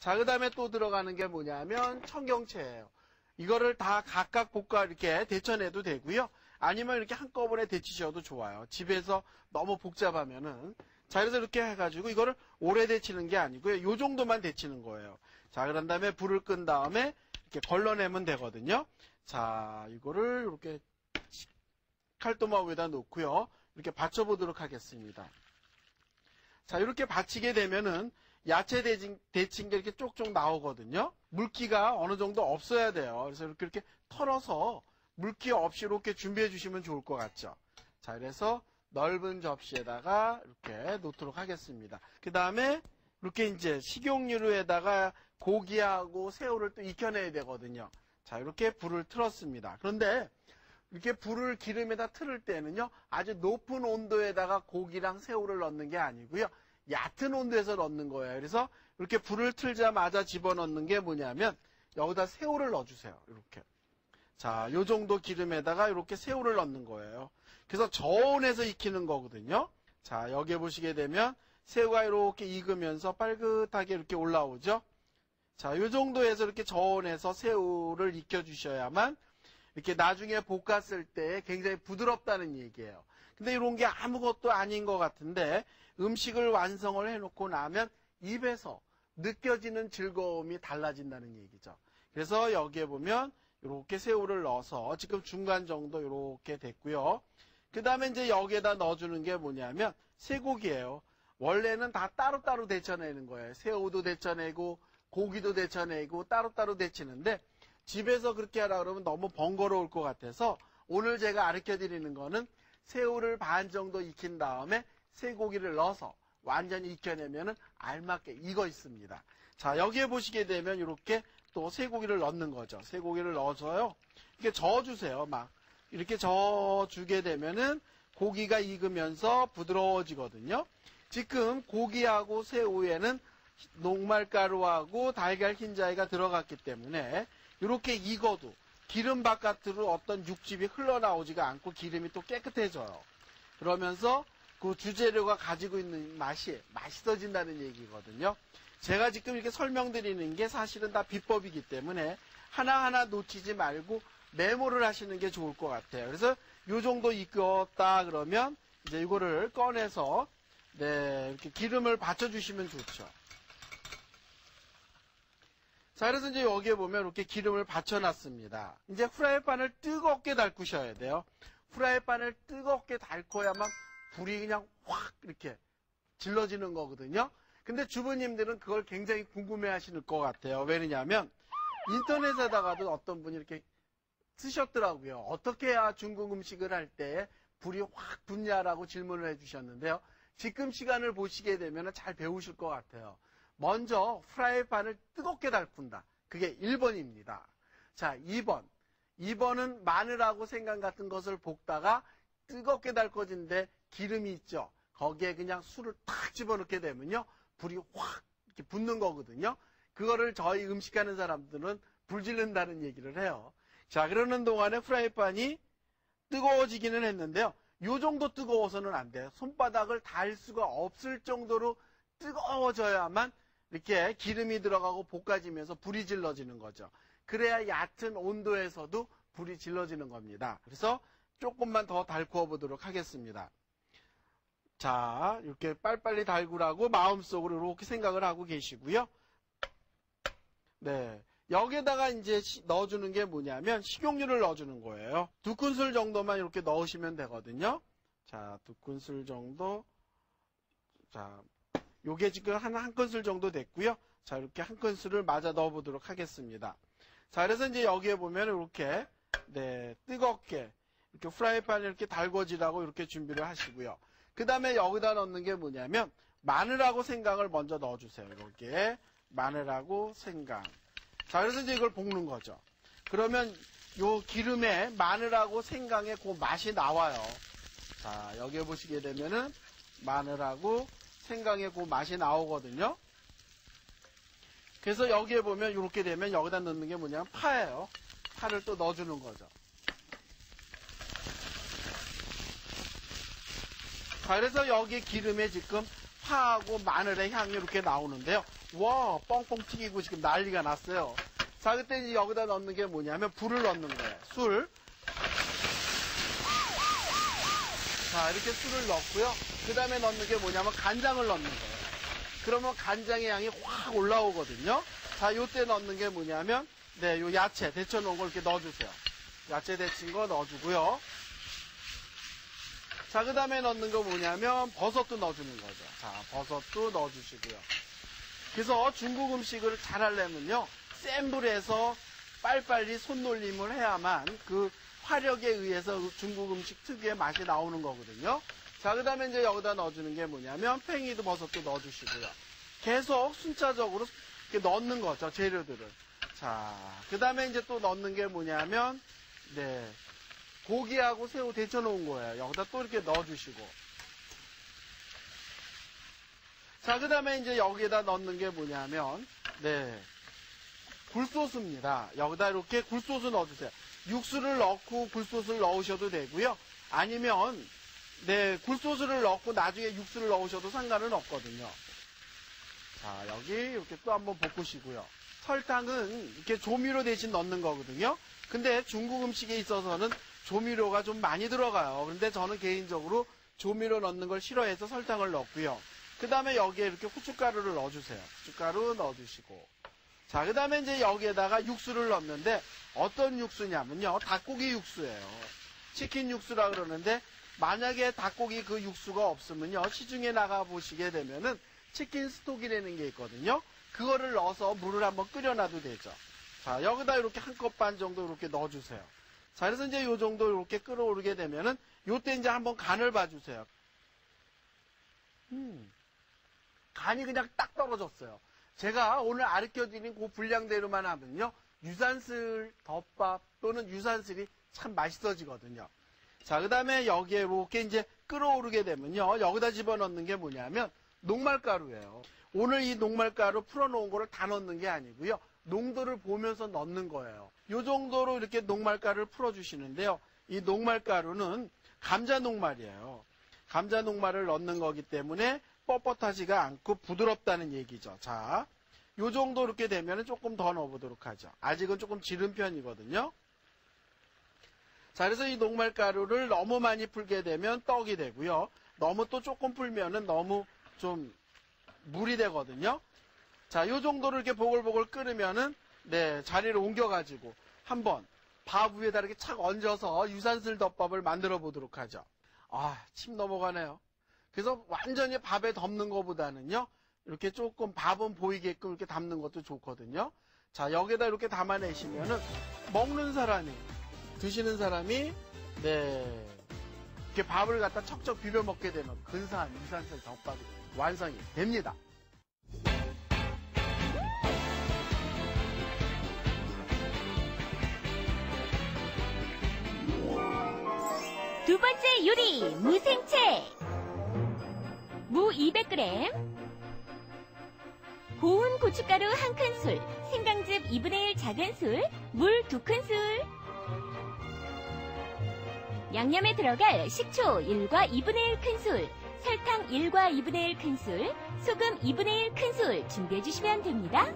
자, 그 다음에 또 들어가는 게 뭐냐면 청경채예요. 이거를 다 각각 볶아 이렇게 데쳐내도 되고요. 아니면 이렇게 한꺼번에 데치셔도 좋아요. 집에서 너무 복잡하면은. 자, 그래서 이렇게 해가지고 이거를 오래 데치는 게 아니고요. 요 정도만 데치는 거예요. 자, 그런 다음에 불을 끈 다음에 이렇게 걸러내면 되거든요. 자, 이거를 이렇게 칼도마 위에다 놓고요. 이렇게 받쳐보도록 하겠습니다. 자, 이렇게 받치게 되면은 야채 데친 게 이렇게 쪽쪽 나오거든요. 물기가 어느 정도 없어야 돼요. 그래서 이렇게 이렇게 털어서 물기 없이 이렇게 준비해 주시면 좋을 것 같죠. 자, 그래서 넓은 접시에다가 이렇게 놓도록 하겠습니다. 그 다음에 이렇게 이제 식용유로에다가 고기하고 새우를 또 익혀내야 되거든요. 자, 이렇게 불을 틀었습니다. 그런데 이렇게 불을 기름에다 틀을 때는요, 아주 높은 온도에다가 고기랑 새우를 넣는 게 아니고요, 얕은 온도에서 넣는 거예요. 그래서 이렇게 불을 틀자마자 집어넣는 게 뭐냐면, 여기다 새우를 넣어주세요. 이렇게. 자, 요 정도 기름에다가 이렇게 새우를 넣는 거예요. 그래서 저온에서 익히는 거거든요. 자, 여기에 보시게 되면 새우가 이렇게 익으면서 빨긋하게 이렇게 올라오죠. 자, 요 정도에서 이렇게 저온에서 새우를 익혀주셔야만 이렇게 나중에 볶았을 때 굉장히 부드럽다는 얘기예요. 근데 이런 게 아무것도 아닌 것 같은데 음식을 완성을 해놓고 나면 입에서 느껴지는 즐거움이 달라진다는 얘기죠. 그래서 여기에 보면 이렇게 새우를 넣어서 지금 중간 정도 이렇게 됐고요. 그 다음에 이제 여기에다 넣어주는 게 뭐냐면 쇠고기예요. 원래는 다 따로따로 데쳐내는 거예요. 새우도 데쳐내고 고기도 데쳐내고 따로따로 데치는데 집에서 그렇게 하라 그러면 너무 번거로울 것 같아서 오늘 제가 가르쳐 드리는 거는 새우를 반 정도 익힌 다음에 쇠고기를 넣어서 완전히 익혀내면은 알맞게 익어 있습니다. 자, 여기에 보시게 되면 이렇게 또 쇠고기를 넣는 거죠. 쇠고기를 넣어서요. 이렇게 저어주세요. 막. 이렇게 저어주게 되면은 고기가 익으면서 부드러워지거든요. 지금 고기하고 새우에는 녹말가루하고 달걀 흰자위가 들어갔기 때문에 이렇게 익어도 기름 바깥으로 어떤 육즙이 흘러나오지가 않고 기름이 또 깨끗해져요. 그러면서 그 주재료가 가지고 있는 맛이 맛있어진다는 얘기거든요. 제가 지금 이렇게 설명드리는 게 사실은 다 비법이기 때문에 하나하나 놓치지 말고 메모를 하시는 게 좋을 것 같아요. 그래서 요 정도 익었다 그러면 이제 이거를 꺼내서 네, 이렇게 기름을 받쳐주시면 좋죠. 자, 그래서 이제 여기에 보면 이렇게 기름을 받쳐놨습니다. 이제 후라이팬을 뜨겁게 달구셔야 돼요. 후라이팬을 뜨겁게 달궈야만 불이 그냥 확 이렇게 질러지는 거거든요. 근데 주부님들은 그걸 굉장히 궁금해 하시는 것 같아요. 왜냐면 인터넷에다가도 어떤 분이 이렇게 쓰셨더라고요. 어떻게 해야 중국 음식을 할 때 불이 확 붙냐라고 질문을 해주셨는데요. 지금 시간을 보시게 되면 잘 배우실 것 같아요. 먼저 프라이팬을 뜨겁게 달군다. 그게 1번입니다. 자, 2번. 2번은 마늘하고 생강 같은 것을 볶다가 뜨겁게 달궈진데 기름이 있죠. 거기에 그냥 술을 탁 집어넣게 되면요. 불이 확 이렇게 붙는 거거든요. 그거를 저희 음식하는 사람들은 불 지른다는 얘기를 해요. 자, 그러는 동안에 프라이팬이 뜨거워지기는 했는데요. 요 정도 뜨거워서는 안 돼요. 손바닥을 닿을 수가 없을 정도로 뜨거워져야만 이렇게 기름이 들어가고 볶아지면서 불이 질러지는 거죠. 그래야 얕은 온도에서도 불이 질러지는 겁니다. 그래서 조금만 더 달구어 보도록 하겠습니다. 자, 이렇게 빨리빨리 달구라고 마음속으로 이렇게 생각을 하고 계시고요. 네. 여기에다가 이제 넣어주는 게 뭐냐면 식용유를 넣어주는 거예요. 두 큰술 정도만 이렇게 넣으시면 되거든요. 자, 두 큰술 정도. 자, 요게 지금 한, 한 큰술 정도 됐고요. 자, 이렇게 한 큰술을 맞아 넣어 보도록 하겠습니다. 자, 그래서 이제 여기에 보면 이렇게, 네, 뜨겁게, 이렇게 프라이팬에 이렇게 달궈지라고 이렇게 준비를 하시고요. 그 다음에 여기다 넣는 게 뭐냐면, 마늘하고 생강을 먼저 넣어주세요. 이렇게. 마늘하고 생강. 자, 그래서 이제 이걸 볶는 거죠. 그러면 요 기름에 마늘하고 생강의 그 맛이 나와요. 자, 여기에 보시게 되면은 마늘하고 생강의 그 맛이 나오거든요. 그래서 여기에 보면 이렇게 되면 여기다 넣는 게 뭐냐면 파예요. 파를 또 넣어주는 거죠. 자, 그래서 여기 기름에 지금 파하고 마늘의 향이 이렇게 나오는데요. 와, 뻥뻥 튀기고 지금 난리가 났어요. 자, 그때 이제 여기다 넣는 게 뭐냐면 불을 넣는 거예요. 술. 자, 이렇게 술을 넣고요. 그 다음에 넣는 게 뭐냐면 간장을 넣는 거예요. 그러면 간장의 향이 확 올라오거든요. 자, 요때 넣는 게 뭐냐면, 네, 요 야채 데쳐 놓은 걸 이렇게 넣어주세요. 야채 데친 거 넣어주고요. 자, 그 다음에 넣는 거 뭐냐면, 버섯도 넣어주는 거죠. 자, 버섯도 넣어주시고요. 그래서 중국 음식을 잘 하려면요, 센 불에서 빨리빨리 손놀림을 해야만 그 화력에 의해서 중국 음식 특유의 맛이 나오는 거거든요. 자, 그 다음에 이제 여기다 넣어주는 게 뭐냐면, 팽이도 버섯도 넣어주시고요. 계속 순차적으로 넣는 거죠, 재료들을. 자, 그 다음에 이제 또 넣는 게 뭐냐면, 네. 고기하고 새우 데쳐놓은 거예요. 여기다 또 이렇게 넣어주시고. 자, 그 다음에 이제 여기에다 넣는 게 뭐냐면, 네. 굴소스입니다. 여기다 이렇게 굴소스 넣어주세요. 육수를 넣고 굴소스를 넣으셔도 되고요. 아니면, 네, 굴소스를 넣고 나중에 육수를 넣으셔도 상관은 없거든요. 자, 여기 이렇게 또 한번 볶으시고요. 설탕은 이렇게 조미료 대신 넣는 거거든요. 근데 중국 음식에 있어서는 조미료가 좀 많이 들어가요. 그런데 저는 개인적으로 조미료 넣는 걸 싫어해서 설탕을 넣고요. 그 다음에 여기에 이렇게 후춧가루를 넣어주세요. 후춧가루 넣어주시고. 자, 그 다음에 이제 여기에다가 육수를 넣는데 어떤 육수냐면요. 닭고기 육수예요. 치킨 육수라 그러는데 만약에 닭고기 그 육수가 없으면요. 시중에 나가 보시게 되면은 치킨 스톡이라는 게 있거든요. 그거를 넣어서 물을 한번 끓여놔도 되죠. 자, 여기다 이렇게 한 컵 반 정도 이렇게 넣어주세요. 자, 그래서 이제 요 정도 이렇게 끓어오르게 되면은 요때 이제 한번 간을 봐주세요. 음, 간이 그냥 딱 떨어졌어요. 제가 오늘 아르켜드린 그 분량대로만 하면요. 유산슬 덮밥 또는 유산슬이 참 맛있어지거든요. 자, 그 다음에 여기에 이렇게 이제 끓어오르게 되면요. 여기다 집어넣는 게 뭐냐면 녹말가루예요. 오늘 이 녹말가루 풀어놓은 거를 다 넣는 게 아니고요. 농도를 보면서 넣는 거예요. 이 정도로 이렇게 녹말가루를 풀어주시는데요. 이 녹말가루는 감자 녹말이에요. 감자 녹말을 넣는 거기 때문에 뻣뻣하지가 않고 부드럽다는 얘기죠. 자, 요 정도 이렇게 되면 조금 더 넣어보도록 하죠. 아직은 조금 지른 편이거든요. 자, 그래서 이 녹말 가루를 너무 많이 풀게 되면 떡이 되고요. 너무 또 조금 풀면은 너무 좀 물이 되거든요. 자, 요 정도로 이렇게 보글보글 끓으면은 네, 자리를 옮겨 가지고 한번 밥 위에다 이렇게 착 얹어서 유산슬 덮밥을 만들어 보도록 하죠. 아, 침 넘어가네요. 그래서 완전히 밥에 덮는 것보다는요, 이렇게 조금 밥은 보이게끔 이렇게 담는 것도 좋거든요. 자, 여기다 이렇게 담아내시면은 먹는 사람이, 드시는 사람이, 네, 이렇게 밥을 갖다 척척 비벼 먹게 되면 근사한 유산슬 덮밥이 완성이 됩니다. 두 번째 요리 무생채. 무 200g 고운 고춧가루 1큰술. 생강즙 2분의 1 작은술. 물 2큰술 양념에 들어갈 식초 1과 2분의 1 큰술 설탕 1과 2분의 1 큰술 소금 2분의 1 큰술 준비해 주시면 됩니다.